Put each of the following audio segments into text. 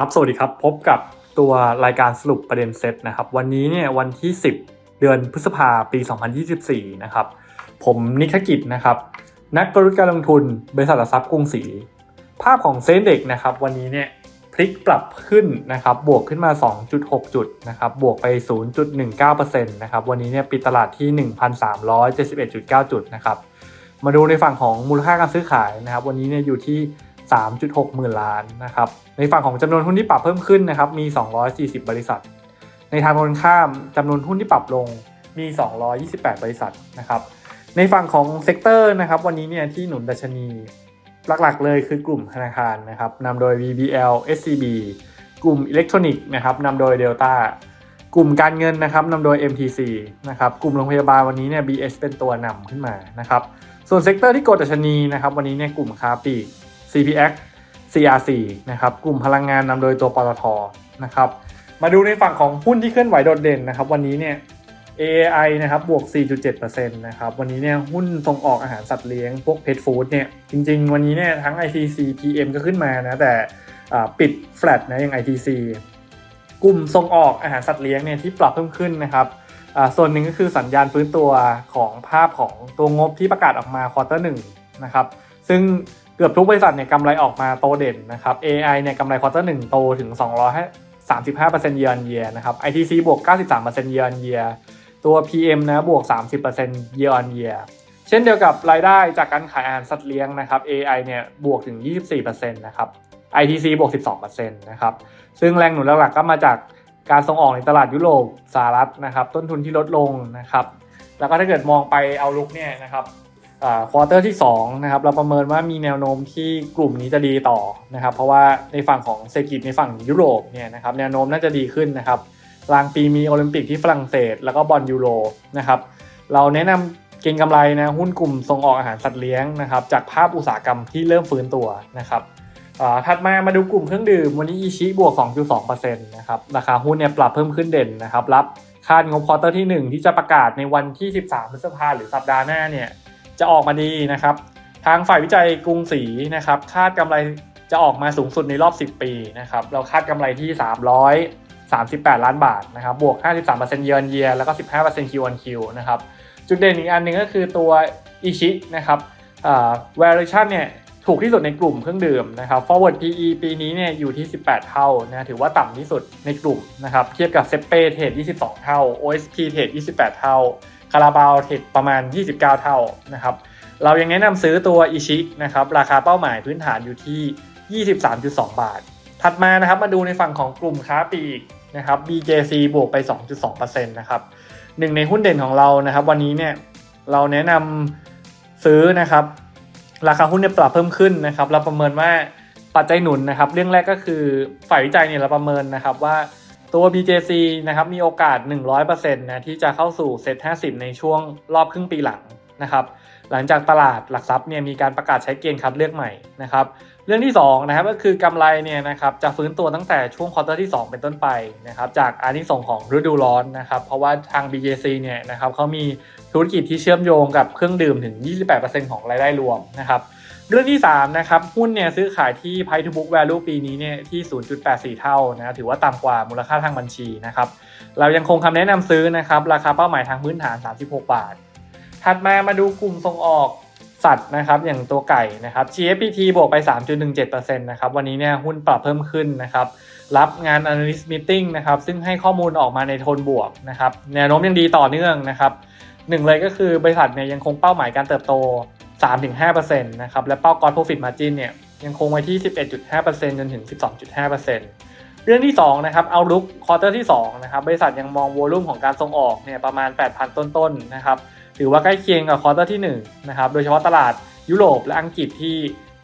ครับสวัสดีครับ พบกับตัวรายการสรุปประเด็นเซตนะครับ วันนี้เนี่ยวันที่ 10 เดือนพฤษภาปี 2024 นะครับ ผมนิคกิจนะครับ นักกลยุทธ์การลงทุนบริษัทหลักทรัพย์กรุงศรีภาพของเซ็นเด็กนะครับ วันนี้เนี่ยพลิกปรับขึ้นนะครับ บวกขึ้นมา 2.6 จุดนะครับ บวกไป 0.19%นะครับ วันนี้เนี่ยปิดตลาดที่ 1,371.9 จุดนะครับ มาดูในฝั่งของมูลค่าการซื้อขายนะครับ วันนี้เนี่ยอยู่ที่ 3.6 หมื่นล้านนะครับในฝั่งของจำนวนหุ้นที่ปรับเพิ่มขึ้นนะครับมี 240 บริษัท ในทางตรงข้ามจำนวนหุ้นที่ปรับลงมี 228 บริษัทนะครับในฝั่งของเซกเตอร์นะครับวันนี้เนี่ยที่หนุนดัชนีหลักๆ เลยคือกลุ่มธนาคารนะครับนำโดย BBL SCB กลุ่มอิเล็กทรอนิกส์นะครับนำโดย Delta กลุ่มการเงินนะครับนำโดย MTC นะครับกลุ่มโรงพยาบาลวันนี้เนี่ย BS เป็นตัวนำขึ้นมานะครับส่วนเซกเตอร์ที่กดดัชนีนะครับวันนี้เนี่ยกลุ่มค้าปลีก CPX CRC นะครับกลุ่มพลังงานนำโดยตัวปตทนะครับมาดูในฝั่งของหุ้นที่เคลื่อนไหวโดดเด่นนะครับ วันนี้เนี่ย AAI นะครับบวก 4.7%นะครับวันนี้เนี่ยหุ้นส่งออกอาหารสัตว์เลี้ยงพวกเพ t ฟู้ดเนี่ยจริง ๆ วันนี้เนี่ยทั้ง ITC PM ก็ขึ้นมานะแต่ปิด flat นะอย่าง ITC กลุ่มส่งออกอาหารสัตว์เลี้ยงเนี่ยที่ปรับเพิ่มขึ้นนะครับอ่าส่วนหนึ่งก็คือสัญญาณฟื้นตัวของภาพของตัวงบที่ประกาศออกมาควอเตอร์หนึ่งนะครับซึ่ง เกือบทุกบริษัทเนี่ยกำไรออกมาโตเด่นนะครับ AI เนี่ยกำไรควอเตอร์หนึ่งโตถึง 235% year on year นะครับ ITC บวก 93% year on year ตัว PM นะบวก 30% year on year เช่นเดียวกับรายได้จากการขายอาหารสัตว์เลี้ยงนะครับ AI เนี่ยบวกถึง 24%นะครับ ITC บวก 12%นะครับ ซึ่งแรงหนุนหลักๆก็มาจากการส่งออกในตลาดยุโรปสหรัฐนะครับ ต้นทุนที่ลดลงนะครับ แล้วก็ถ้าเกิดมองไปเอาลุกเนี่ยนะครับ ควอเตอร์ที่2นะครับเราประเมินว่ามีแนวโน้มที่กลุ่มนี้จะดีต่อนะครับ เพราะว่าในฝั่งของเศรษฐกิจในฝั่งยุโรปเนี่ยนะครับแนวโน้มน่าจะดีขึ้นนะครับกลางปีมีโอลิมปิกที่ฝรั่งเศส แล้วก็บอลยูโรนะครับเราแนะนำเก็งกำไรนะหุ้นกลุ่มส่งออกอาหารสัตว์เลี้ยงนะครับจากภาพอุตสาหกรรมที่เริ่มฟื้นตัวนะครับอ่าถัดมามาดูกลุ่มเครื่องดื่มวันนี้อีชิบวก 2.2%นะครับราคาหุ้นเนี่ยปรับเพิ่มขึ้นเด่นนะครับรับคาดงบควอเตอร์ที่ 1 ที่จะประกาศในวันที่ 13พฤษภาหรือสัปดาห์หน้าเนี่ย จะออกมาดีนะครับ ทางฝ่ายวิจัยกรุงศรีนะครับ คาดกำไรจะออกมาสูงสุดในรอบ 10 ปีนะครับ เราคาดกำไรที่ 338 ล้านบาทนะครับ บวก 53%เยือนเยียแล้วก็ 15% Q on Q นะครับ จุดเด่นอีกอันหนึ่งก็คือตัวอิชินะครับอ่า valuation เนี่ยถูกที่สุดในกลุ่มเครื่องดื่มนะครับ forward PE ปีนี้เนี่ยอยู่ที่ 18 เท่านะถือว่าต่ำที่สุดในกลุ่มนะครับ เทียบกับเซเป้เทรด22 เท่า OSP เทรด28 เท่า คาราบาวเทรดประมาณ 29 เท่านะครับ เรายังแนะนำซื้อตัวอิชินะครับราคาเป้าหมายพื้นฐานอยู่ที่ 23.2 บาท ถัดมานะครับมาดูในฝั่งของกลุ่มค้าปลีกนะครับ BJC บวกไป 2.2%นะครับหนึ่งในหุ้นเด่นของเรานะครับ วันนี้เนี่ยเราแนะนำซื้อนะครับ ราคาหุ้นเนี่ยปรับเพิ่มขึ้นนะครับ เราประเมินว่าปัจจัยหนุนนะครับ เรื่องแรกก็คือฝ่ายวิจัยเนี่ยเราประเมินนะครับว่า ตัว BJC นะครับมีโอกาส 100%นะที่จะเข้าสู่เซ็ต50 ในช่วงรอบครึ่งปีหลังนะครับหลังจากตลาดหลักทรัพย์เนี่ยมีการประกาศใช้เกณฑ์คัดเลือกใหม่นะครับเรื่องที่2นะครับก็คือกำไรเนี่ยนะครับจะฟื้นตัวตั้งแต่ช่วงควอเตอร์ที่ 2 เป็นต้นไปนะครับจากอานิสงส์ของฤดูร้อนนะครับเพราะว่าทาง BJC เนี่ยนะครับเขามีธุรกิจที่เชื่อมโยงกับเครื่องดื่มถึง 28%ของรายได้รวมนะครับ เรื่องที่ 3 นะครับ หุ้นเนี่ยซื้อขายที่ Price to Book Value ปีนี้เนี่ยที่ 0.84 เท่านะถือว่าต่ำกว่ามูลค่าทางบัญชีนะครับเรายังคงคำแนะนำซื้อนะครับ ราคาเป้าหมายทางพื้นฐาน 36 บาท ถัดมามาดูกลุ่มส่งออกสัตว์นะครับอย่างตัวไก่นะครับ GFPT บวกไป 3.17%นะครับวันนี้เนี่ยหุ้นปรับเพิ่มขึ้นนะครับรับงาน analyst meeting นะครับซึ่งให้ข้อมูลออกมาในโทนบวกนะครับแนวโน้มยังดีต่อเนื่องนะครับหนึ่งเลยก็คือบริษัทเนี่ยยังคงเป้าหมายการเติบโต 3-5%นะครับและเป้า gross profit margin เนี่ยยังคงไว้ที่ 11.5%จนถึง 12.5%เรื่องที่2นะครับเอาลุกควอเตอร์ที่2นะครับบริษัทยังมองโวลุ่มของการส่งออกเนี่ยประมาณ 8,000 ต้นๆนะครับถือว่าใกล้เคียงกับควอเตอร์ที่1นะครับโดยเฉพาะตลาดยุโรปและอังกฤษที่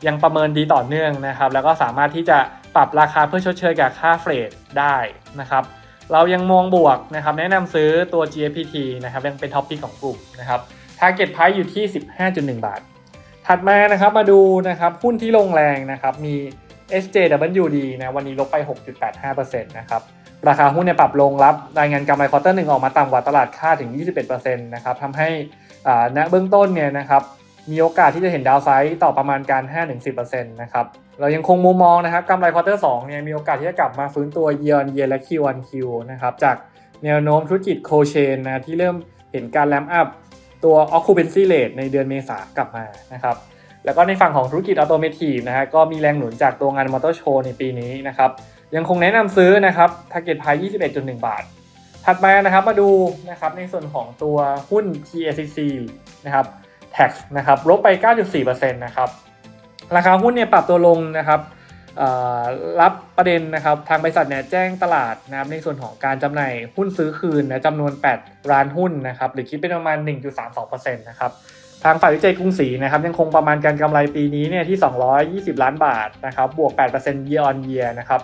ยังประเมินดีต่อเนื่องนะครับแล้วก็สามารถที่จะปรับราคาเพื่อชดเชยกับค่าเฟรดได้นะครับเรายังมองบวกนะครับแนะนำซื้อตัว GFPT นะครับยังเป็นท็อปพิกของกลุ่มนะครับ Target Price อยู่ที่ 15.1 บาท ถัดมานะครับมาดูนะครับหุ้นที่ลงแรงนะครับมี SJWD นะวันนี้ลบไป 6.85%นะครับราคาหุ้นเนี่ยปรับลงรับรายงานกำไรควอเตอร์หนึ่งออกมาต่ำกว่าตลาดคาดถึง 21%นะครับทำให้อ่าณเบื้องต้นเนี่ยนะครับมีโอกาสที่จะเห็นดาวไซด์ต่อประมาณการ 5-10%นะครับเรายังคงมุมมองนะครับกำไรควอเตอร์2เนี่ยมีโอกาสที่จะกลับมาฟื้นตัว year on year และ Q on Q นะครับจากแนวโน้มธุรกิจโคเชนนะที่เริ่มเห็นการแลมอัพ ตัว occupancy rate ในเดือนเมษากลับมานะครับแล้วก็ในฝั่งของธุรกิจออโตเมทีฟนะฮะก็มีแรงหนุนจากตัวงานมอเตอร์โชว์ในปีนี้นะครับยังคงแนะนำซื้อนะครับ target price 21.1 บาท ถัดมานะครับมาดูนะครับในส่วนของตัวหุ้น TACC นะครับ tax นะครับลบไป 9.4%นะครับราคาหุ้นเนี่ยปรับตัวลงนะครับ รับประเด็นนะครับทางบริษัทเนี่ยแจ้งตลาดนะครับในส่วนของการจำหน่ายหุ้นซื้อคืนนะจำนวน8ล้านหุ้นนะครับหรือคิดเป็นประมาณ 1.32%นะครับทางฝ่ายวิจัยกรุงศรีนะครับยังคงประมาณการกำไรปีนี้เนี่ยที่ 220 ล้านบาทนะครับบวก 8% year on year นะครับ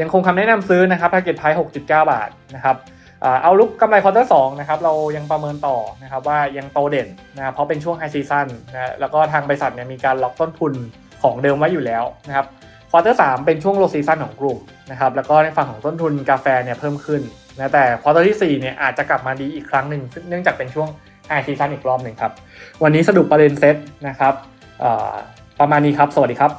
ยังคงคำแนะนำซื้อนะครับ target price 6.9 บาทนะครับเอาลุกกำไรควอเตอร์สนะครับเรายังประเมินต่อนะครับว่ายังโตเด่นนะครับเพราะเป็นช่วงไฮซีซันนะแล้วก็ทางบริษัทเนี่ยมีการล็อกต้นทุนของเดิมไว้อยู่แล้วนะครับ ควอเตอร์สเป็นช่วงโลซีซันของกลุ่มนะครับแล้วก็ในฝั่งของต้นทุนกาแฟเนี่ยเพิ่มขึ้นนะแต่ควอเตอร์ที่4เนี่ยอาจจะกลับมาดีอีกครั้งหนึ่งเนื่องจากเป็นช่วงไฮซีซันอีกรอบหนึ่งครับ วันนี้สรุปประเด็นเซตนะครับประมาณนี้ครับ สวัสดีครับ